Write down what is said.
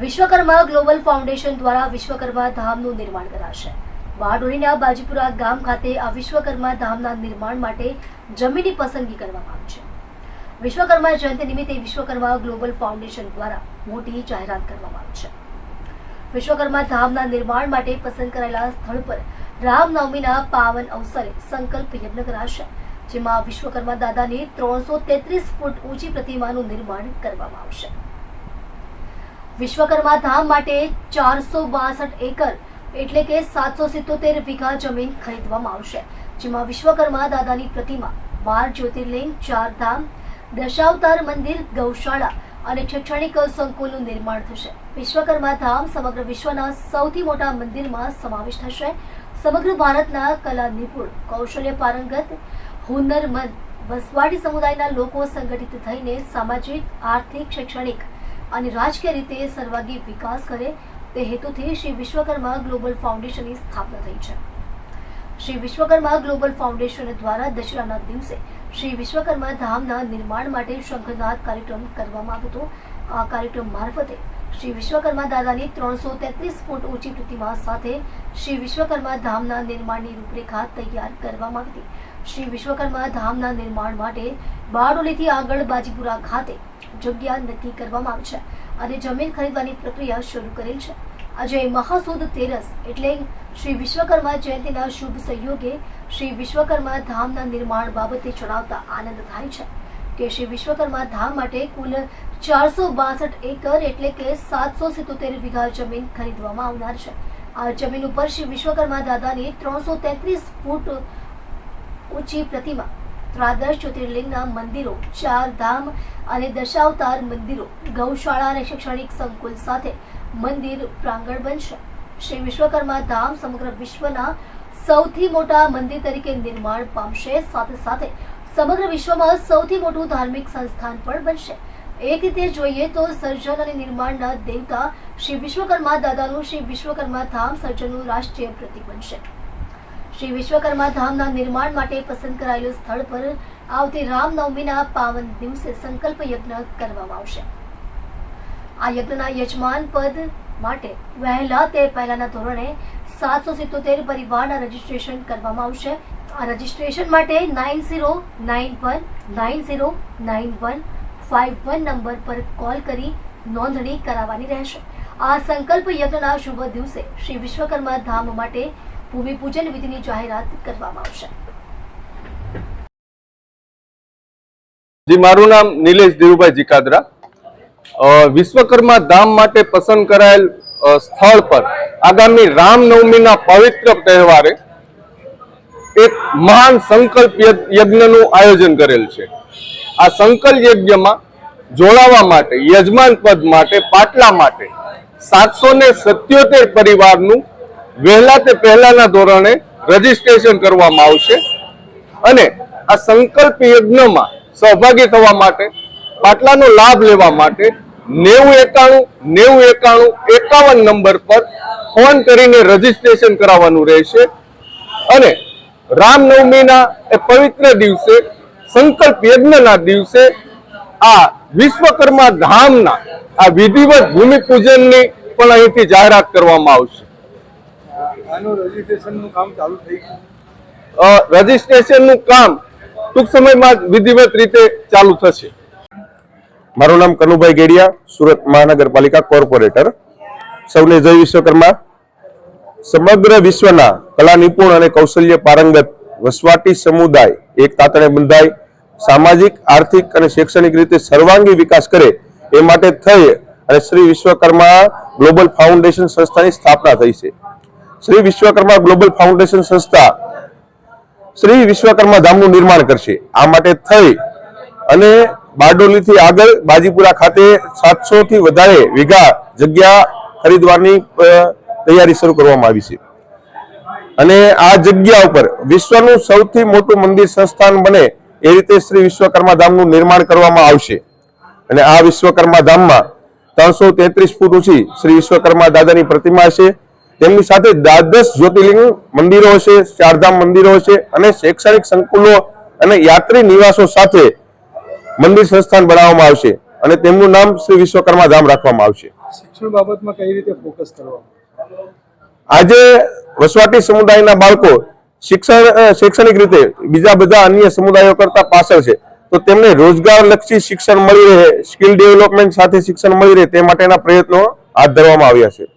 Vishwakarma global foundation દ્વારા વિશ્વકર્મા ધામનું નિર્માણ કરાશે. બારડોલીના બાજીપુરા ગામ ખાતે આ વિશ્વકર્મા ધામના નિર્માણ માટે જમીનની પસંદગી કરવામાં આવી છે. વિશ્વકર્મા જયંતિ નિમિત્તે વિશ્વકર્મા ગ્લોબલ ફાઉન્ડેશન દ્વારા મોટી જાહેરાત કરવામાં આવી છે. વિશ્વકર્મા ધામના નિર્માણ માટે પસંદ કરાયેલા સ્થળ પર રામનવમીના પાવન અવસરે સંકલ્પ યજ્ઞ કરાશે, જેમાં વિશ્વકર્મા દાદાની ત્રણસો તેત્રીસ ફૂટ ઊંચી પ્રતિમાનું નિર્માણ કરવામાં આવશે. વિશ્વકર્મા ધામ માટે ચારસો બાસઠ એકર, એટલે કે સાતસો સિત્તોતેર વીઘા જમીન ખરીદવામાં આવશે, જેમાં વિશ્વકર્મા દાદાની પ્રતિમા, બાર જ્યોતિર્લિંગ, ચાર ધામ, દશાવતાર મંદિર, ગૌશાળા અને શૈક્ષણિક સંકુલનું નિર્માણ થશે. વિશ્વકર્મા ધામ સમગ્ર વિશ્વના સૌથી મોટા મંદિરમાં સમાવેશ થશે. સમગ્ર ભારતના કલા નિપુણ, કૌશલ્ય પારંગત, હુનરમંદ વસવાટી સમુદાયના લોકો સંગઠિત થઈને સામાજિક, આર્થિક, શૈક્ષણિક અને રાજકીય રીતે સર્વાંગી વિકાસ કરે તે હેતુથી શ્રી વિશ્વકર્મા ગ્લોબલ ફાઉન્ડેશનની સ્થાપના થઈ છે. શ્રી વિશ્વકર્મા ગ્લોબલ ફાઉન્ડેશન દ્વારા દશરાના દિવસે શ્રી વિશ્વકર્મા ધામના નિર્માણ માટે શંખનાદ કાર્યક્રમ કરવામાં આવ્યો હતો. આ કાર્યક્રમ મારફતે શ્રી વિશ્વકર્મા દાદાની ત્રણસો તેત્રીસ ફૂટ ઊંચી પ્રતિમા સાથે શ્રી વિશ્વકર્મા ધામના નિર્માણની રૂપરેખા તૈયાર કરવામાં આવી હતી. શ્રી વિશ્વકર્મા ધામના નિર્માણ માટે બારડોલીથી આગળ બાજીપુરા ખાતે જગ્યા નક્કી કરવામાં આવી છે અને જમીન ખરીદવાની પ્રક્રિયા શરૂ કરેલ છે. આજે મહાસુદ તેરસ એટલે શ્રી વિશ્વકર્મા જયંતિના શુભ સહયોગે શ્રી વિશ્વકર્મા ધામના નિર્માણ બાબતે જણાવતા આનંદ થાય છે કે શ્રી વિશ્વકર્મા ધામ માટે કુલ ચારસો બાસઠ એકર એટલે કે સાતસો સિત્તોતેર વીઘા જમીન ખરીદવામાં આવનાર છે. આ જમીન ઉપર શ્રી વિશ્વકર્મા દાદાની ત્રણસો તેત્રીસ ફૂટ ઊંચી પ્રતિમા દ્વાદશ જ્યોતિર્લિંગના મંદિરો, ચાર ધામ અને દશાવતાર મંદિરો, ગૌશાળા અને શૈક્ષણિક સંકુલ સાથે મંદિર પ્રાંગણ બનશે. શ્રી વિશ્વકર્મા ધામ સમગ્ર વિશ્વના સૌથી મોટા મંદિર તરીકે નિર્માણ પામશે. સાથે સાથે સમગ્ર વિશ્વમાં સૌથી મોટું ધાર્મિક સંસ્થાન પણ બનશે. એક રીતે જોઈએ તો સર્જન અને નિર્માણના દેવતા શ્રી વિશ્વકર્મા દાદાનું શ્રી વિશ્વકર્મા ધામ સર્જનનું રાષ્ટ્રીય પ્રતિક બનશે. શ્રી વિશ્વકર્મા ધામના નિર્માણ માટે પસંદ કરાયેલું સ્થળ પર આવતી રામનવમીના પાવન દિવસે સંકલ્પ યજ્ઞ કરવામાં આવશે. આ યજ્ઞના યજમાન પદ માટે વહેલા તે પહેલાના ધોરણે સાતસો સિત્તોતેર પરિવારના રજીસ્ટ્રેશન કરવામાં આવશે. આ રજીસ્ટ્રેશન માટે nine zero nine one, nine zero nine one five one number પર કોલ કરી નોંધણી કરાવવાની રહેશે. આ સંકલ્પ યજ્ઞના શુભ દિવસે શ્રી વિશ્વકર્મા ધામ માટે ભૂમિપૂજન વિધિની જાહેરાત કરવામાં આવશે. જી, મારું નામ નિલેશ ધીરુભાઈ જીકાદરા. વિશ્વકર્મા ધામ માટે પસંદ કરાયેલ સ્થળ પર આગામી રામનવમીના પવિત્ર તહેવારે એક મહાન સંકલ્પ યજ્ઞ- યજ્ઞનું આયોજન કરેલ છે. આ સંકલ્પ યજ્ઞમાં જોડાવા માટે, યજમાન પદ માટે, પાટલા માટે સાતસો ને સત્યોતેર પરિવારનું વહેલા તે પહેલાના ધોરણે રજીસ્ટ્રેશન કરવામાં આવશે અને આ સંકલ્પ યજ્ઞમાં સહભાગી થવા માટે પાટલાનો લાભ લેવા માટે નેવું એકાણું નેવું એકાણું, એકાવન નંબર પર ફોન કરીને રજીસ્ટ્રેશન કરાવવાનું રહેશે. અને રામનવમીના એ પવિત્ર દિવસે, સંકલ્પ યજ્ઞના દિવસે આ વિશ્વકર્મા ધામના આ વિધિવત ભૂમિપૂજનની પણ અહીંથી જાહેરાત કરવામાં આવશે. આનું રજીસ્ટ્રેશનનું કામ ચાલુ થઈ ગયું. રજીસ્ટ્રેશનનું કામ ટૂંક સમયમાં જ વિધિવત રીતે ચાલુ થશે. મારું નામ કનુભાઈ ગેડિયા સુરત મહાનગરપાલિકા કોર્પોરેટર. સૌને જય વિશ્વકર્મા. સમગ્ર વિશ્વના કલા નિપુણ અને કૌશલ્ય પારંગત વસવાટી સમુદાય એક તાતણે બંધાય સામાજિક આર્થિક અને શૈક્ષણિક રીતે સર્વાંગી વિકાસ કરે એ માટે થઈ અને શ્રી વિશ્વકર્મા ગ્લોબલ ફાઉન્ડેશન સંસ્થાની સ્થાપના થઈ છે. શ્રી વિશ્વકર્મા ગ્લોબલ ફાઉન્ડેશન સંસ્થા શ્રી વિશ્વકર્મા ધામનું નિર્માણ કરશે. આ માટે થઈ અને બારડોલીથી આગળ બાજીપુરા ખાતે સાતસો થી વધારે વીઘા જગ્યા ખરીદવાની તૈયારી શરૂ કરવામાં આવી છે. અને આ જગ્યા ઉપર વિશ્વનું સૌથી મોટું મંદિર સંસ્થાન બને એ રીતે શ્રી વિશ્વકર્મા ધામનું નિર્માણ કરવામાં આવશે. અને આ વિશ્વકર્મા ધામમાં ત્રણસો તેત્રીસ ફૂટ ઊંચી શ્રી વિશ્વકર્મા દાદાની પ્રતિમા છે. તેમની સાથે દ્વાદશ જ્યોતિર્લિંગ મંદિરો છે ચારધામ મંદિરો છે અને શૈક્ષણિક સંકુલો અને યાત્રી નિવાસો સાથે મંદિર સંસ્થાન બનાવવામાં આવશે અને તેમનું નામ શ્રી વિશ્વકર્મા ધામ રાખવામાં આવશે. શિક્ષણ બાબતમાં કઈ રીતે ફોકસ કરવા? આજે વસવાટી સમુદાયના બાળકો શિક્ષણ શૈક્ષણિક રીતે બીજા બધા અન્ય સમુદાયો કરતા પાછળ છે. તો તેમને રોજગાર લક્ષી શિક્ષણ મળી રહે સ્કિલ ડેવલપમેન્ટ સાથે શિક્ષણ મળી રહે તે માટેના પ્રયત્નો હાથ ધરવામાં આવ્યા છે.